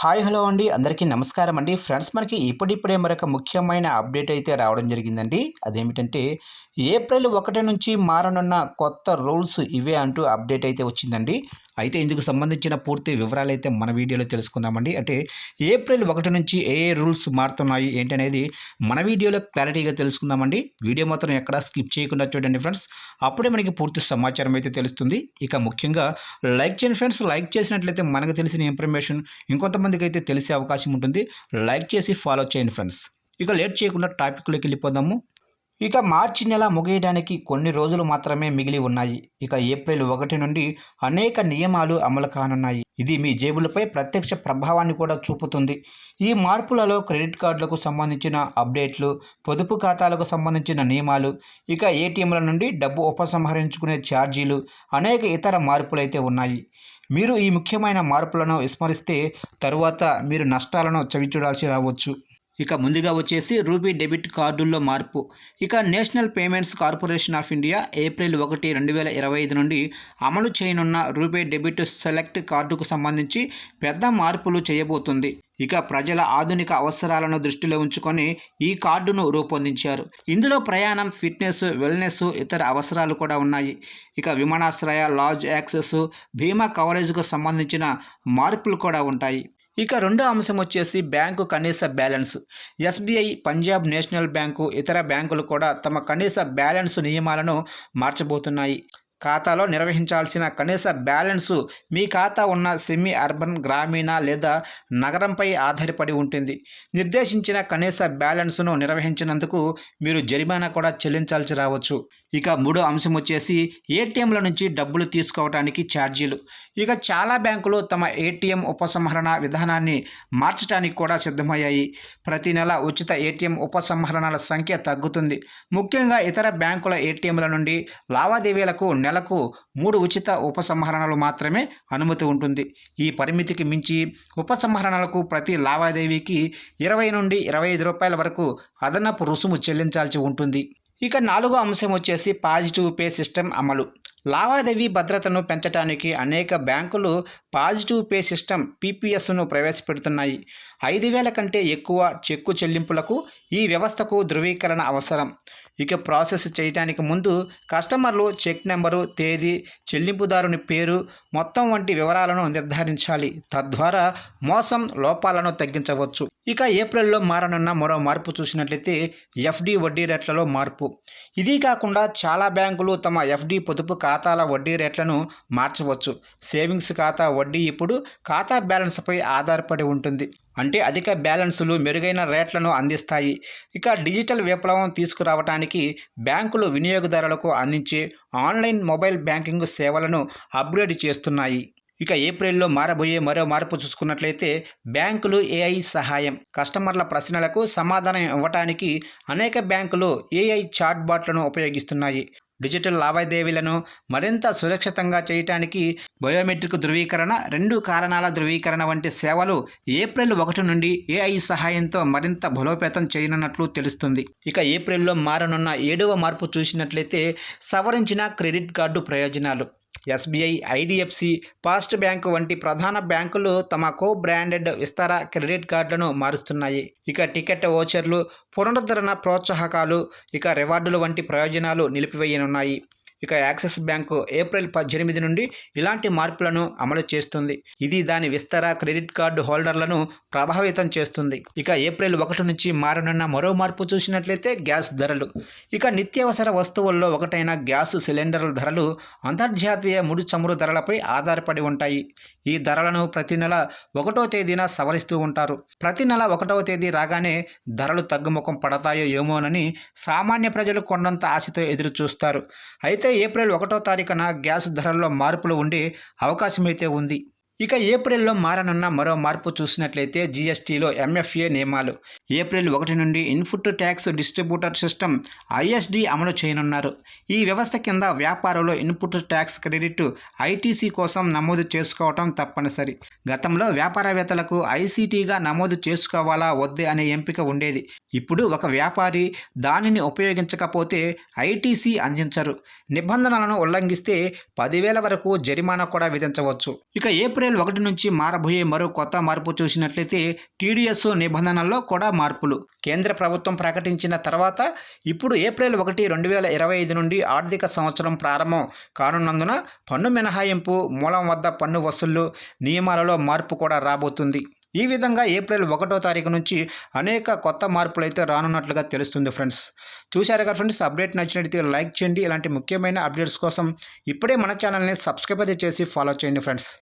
Hi hello అండి. అందరికీ నమస్కారం అండి. ఫ్రెండ్స్ మనకి ఇప్పుడిప్పుడే మరొక ముఖ్యమైన అప్డేట్ అయితే రావడం జరిగిందండి. అదేమిటంటే ఏప్రిల్ ఒకటి నుంచి మారనున్న కొత్త రూల్స్ ఇవే అంటూ అప్డేట్ అయితే వచ్చిందండి. అయితే ఇందుకు సంబంధించిన పూర్తి వివరాలు అయితే మన వీడియోలో తెలుసుకుందామండి. అంటే ఏప్రిల్ ఒకటి నుంచి ఏ ఏ రూల్స్ మారుతున్నాయి ఏంటనేది మన వీడియోలో క్లారిటీగా తెలుసుకుందామండి. వీడియో మాత్రం ఎక్కడా స్కిప్ చేయకుండా చూడండి ఫ్రెండ్స్. అప్పుడే మనకి పూర్తి సమాచారం అయితే తెలుస్తుంది. ఇక ముఖ్యంగా లైక్ చేయండి ఫ్రెండ్స్. లైక్ చేసినట్లయితే మనకు తెలిసిన ఇన్ఫర్మేషన్ ఇంకొంతమందికి అయితే తెలిసే అవకాశం ఉంటుంది. లైక్ చేసి ఫాలో చేయండి ఫ్రెండ్స్. ఇక లేట్ చేయకుండా టాపిక్లోకి వెళ్ళిపోదాము. ఇక మార్చి నెల ముగియడానికి కొన్ని రోజులు మాత్రమే మిగిలి ఉన్నాయి. ఇక ఏప్రిల్ ఒకటి నుండి అనేక నియమాలు అమలు కానున్నాయి. ఇది మీ జేబులపై ప్రత్యక్ష ప్రభావాన్ని కూడా చూపుతుంది. ఈ మార్పులలో క్రెడిట్ కార్డులకు సంబంధించిన అప్డేట్లు పొదుపు ఖాతాలకు సంబంధించిన నియమాలు ఇక ఏటీఎంల నుండి డబ్బు ఉపసంహరించుకునే ఛార్జీలు అనేక ఇతర మార్పులైతే ఉన్నాయి. మీరు ఈ ముఖ్యమైన మార్పులను విస్మరిస్తే తరువాత మీరు నష్టాలను చవిచూడాల్సి రావచ్చు. ఇక ముందుగా వచ్చేసి రూపీ డెబిట్ కార్డుల్లో మార్పు. ఇక national payments corporation of India April ఒకటి రెండు వేల ఇరవై ఐదు నుండి అమలు చేయనున్న రూపే డెబిట్ సెలెక్ట్ కార్డుకు సంబంధించి పెద్ద మార్పులు చేయబోతుంది. ఇక ప్రజల ఆధునిక అవసరాలను దృష్టిలో ఉంచుకొని ఈ కార్డును రూపొందించారు. ఇందులో ప్రయాణం ఫిట్నెస్ వెల్నెస్ ఇతర అవసరాలు కూడా ఉన్నాయి. ఇక విమానాశ్రయ లాడ్జ్ యాక్సెస్ బీమా కవరేజ్కు సంబంధించిన మార్పులు కూడా ఉంటాయి. ఇక రెండో అంశం వచ్చేసి బ్యాంకు కనీస balance. SBI Punjab national bank ఇతర బ్యాంకులు కూడా తమ కనీస బ్యాలెన్స్ నియమాలను మార్చబోతున్నాయి. ఖాతాలో నిర్వహించాల్సిన కనీస బ్యాలెన్సు మీ ఖాతా ఉన్న సెమీ అర్బన్ గ్రామీణ లేదా నగరంపై ఆధారపడి ఉంటుంది. నిర్దేశించిన కనీస బ్యాలెన్స్ను నిర్వహించినందుకు మీరు జరిమానా కూడా చెల్లించాల్సి రావచ్చు. ఇక మూడో అంశం వచ్చేసి ఏటీఎంల నుంచి డబ్బులు తీసుకోవడానికి ఛార్జీలు. ఇక చాలా బ్యాంకులు తమ ఏటీఎం ఉపసంహరణ విధానాన్ని మార్చడానికి కూడా సిద్ధమయ్యాయి. ప్రతి నెల ఉచిత ఏటీఎం ఉపసంహరణల సంఖ్య తగ్గుతుంది. ముఖ్యంగా ఇతర బ్యాంకుల ఏటీఎంల నుండి లావాదేవీలకు నెలకు మూడు ఉచిత ఉపసంహరణలు మాత్రమే అనుమతి ఉంటుంది. ఈ పరిమితికి మించి ఉపసంహరణలకు ప్రతి లావాదేవీకి ఇరవై నుండి ఇరవై ఐదు రూపాయల వరకు అదనపు రుసుము చెల్లించాల్సి ఉంటుంది. ఇక నాలుగో అంశం వచ్చేసి పాజిటివ్ పే సిస్టమ్ అమలు. లావాదేవీ భద్రతను పెంచడానికి అనేక బ్యాంకులు పాజిటివ్ పే సిస్టమ్ పీపీఎస్ను ప్రవేశపెడుతున్నాయి. ఐదు వేల కంటే ఎక్కువ చెక్కు చెల్లింపులకు ఈ వ్యవస్థకు ధృవీకరణ అవసరం. ఇక ప్రాసెస్ చేయడానికి ముందు కస్టమర్లు చెక్ నెంబరు తేదీ చెల్లింపుదారుని పేరు మొత్తం వంటి వివరాలను నిర్ధారించాలి. తద్వారా మోసం లోపాలను తగ్గించవచ్చు. ఇక ఏప్రిల్లో మారనున్న మరో మార్పు చూసినట్లయితే ఎఫ్డి వడ్డీ రేట్లలో మార్పు. ఇది కాకుండా చాలా బ్యాంకులు తమ ఎఫ్డి పొదుపు ఖాతాల వడ్డీ రేట్లను మార్చవచ్చు. సేవింగ్స్ ఖాతా వడ్డీ ఇప్పుడు ఖాతా బ్యాలెన్స్పై ఆధారపడి ఉంటుంది. అంటే అధిక బ్యాలెన్సులు మెరుగైన రేట్లను అందిస్తాయి. ఇక డిజిటల్ విప్లవం తీసుకురావడానికి బ్యాంకులు వినియోగదారులకు అందించే ఆన్లైన్ మొబైల్ బ్యాంకింగ్ సేవలను అప్గ్రేడ్ చేస్తున్నాయి. ఇక ఏప్రిల్లో మారబోయే మరో మార్పు చూసుకున్నట్లయితే బ్యాంకులు ఏఐ సహాయం కస్టమర్ల ప్రశ్నలకు సమాధానం ఇవ్వటానికి అనేక బ్యాంకులు ఏఐ చాట్బాట్లను ఉపయోగిస్తున్నాయి. డిజిటల్ లావాదేవీలను మరింత సురక్షితంగా చేయటానికి బయోమెట్రిక్ ధృవీకరణ రెండు కారణాల ధృవీకరణ వంటి సేవలు ఏప్రిల్ ఒకటి నుండి ఏఐ సహాయంతో మరింత బలోపేతం చేయనున్నట్లు తెలుస్తుంది. ఇక ఏప్రిల్లో మారనున్న ఏడవ మార్పు చూసినట్లయితే సవరించిన క్రెడిట్ కార్డు ప్రయోజనాలు. ఎస్బీఐ ఐడిఎఫ్సి ఫాస్ట్ బ్యాంక్ వంటి ప్రధాన బ్యాంకులు తమ కో బ్రాండెడ్ విస్తార క్రెడిట్ కార్డులను మారుస్తున్నాయి. ఇక టికెట్ ఓచర్లు పునరుద్ధరణ ప్రోత్సాహకాలు ఇక రివార్డులు వంటి ప్రయోజనాలు నిలిపివేయనున్నాయి. ఇక యాక్సిస్ బ్యాంకు ఏప్రిల్ పద్దెనిమిది నుండి ఇలాంటి మార్పులను అమలు చేస్తుంది. ఇది దాని విస్తర క్రెడిట్ కార్డు హోల్డర్లను ప్రభావితం చేస్తుంది. ఇక ఏప్రిల్ ఒకటి నుంచి మారనున్న మరో మార్పు చూసినట్లయితే గ్యాస్ ధరలు. ఇక నిత్యావసర వస్తువుల్లో ఒకటైన గ్యాస్ సిలిండర్ల ధరలు అంతర్జాతీయ ముడి చమురు ధరలపై ఆధారపడి ఉంటాయి. ఈ ధరలను ప్రతి నెల ఒకటో తేదీన సవరిస్తూ ఉంటారు. ప్రతి నెల ఒకటవ తేదీ రాగానే ధరలు తగ్గుముఖం పడతాయో ఏమోనని సామాన్య ప్రజలు కొండంత ఆశతో ఎదురు చూస్తారు అయితే ఏప్రిల్ ఒకటో తారీఖున గ్యాస్ ధరల్లో మార్పులు ఉండే అవకాశమైతే ఉంది. ఇక ఏప్రిల్లో మారనున్న మరో మార్పు చూసినట్లయితే జీఎస్టీలో ఎంఎఫ్ఏ నియమాలు. ఏప్రిల్ ఒకటి నుండి input tax distributor system ISD అమలు చేయనున్నారు. ఈ వ్యవస్థ కింద వ్యాపారంలో ఇన్పుట్ ట్యాక్స్ క్రెడిట్ ఐటీసీ కోసం నమోదు చేసుకోవటం తప్పనిసరి. గతంలో వ్యాపారవేత్తలకు ఐసీటీగా నమోదు చేసుకోవాలా వద్దే అనే ఎంపిక ఉండేది. ఇప్పుడు ఒక వ్యాపారి దానిని ఉపయోగించకపోతే ఐటీసీ అందించరు. నిబంధనలను ఉల్లంఘిస్తే పదివేల వరకు జరిమానా కూడా విధించవచ్చు. ఇక ఏప్రిల్ ఒకటి నుంచి మారబోయే మరో కొత్త మార్పు చూసినట్లయితే టీడీఎస్ నిబంధనల్లో కూడా మార్పులు. కేంద్ర ప్రభుత్వం ప్రకటించిన తర్వాత ఇప్పుడు ఏప్రిల్ ఒకటి రెండు వేల ఇరవై ఐదు నుండి ఆర్థిక సంవత్సరం ప్రారంభం కానున్నందున పన్ను మినహాయింపు మూలం వద్ద పన్ను వసూళ్ళు నియమాలలో మార్పు కూడా రాబోతుంది. ఈ విధంగా ఏప్రిల్ ఒకటో తారీఖు నుంచి అనేక కొత్త మార్పులు అయితే రానున్నట్లుగా తెలుస్తుంది ఫ్రెండ్స్. చూశారు కదా ఫ్రెండ్స్ అప్డేట్ నచ్చినట్లయితే లైక్ చేయండి. ఇలాంటి ముఖ్యమైన అప్డేట్స్ కోసం ఇప్పుడే మన ఛానల్ని సబ్స్క్రైబ్ అయితే చేసి ఫాలో చేయండి ఫ్రెండ్స్.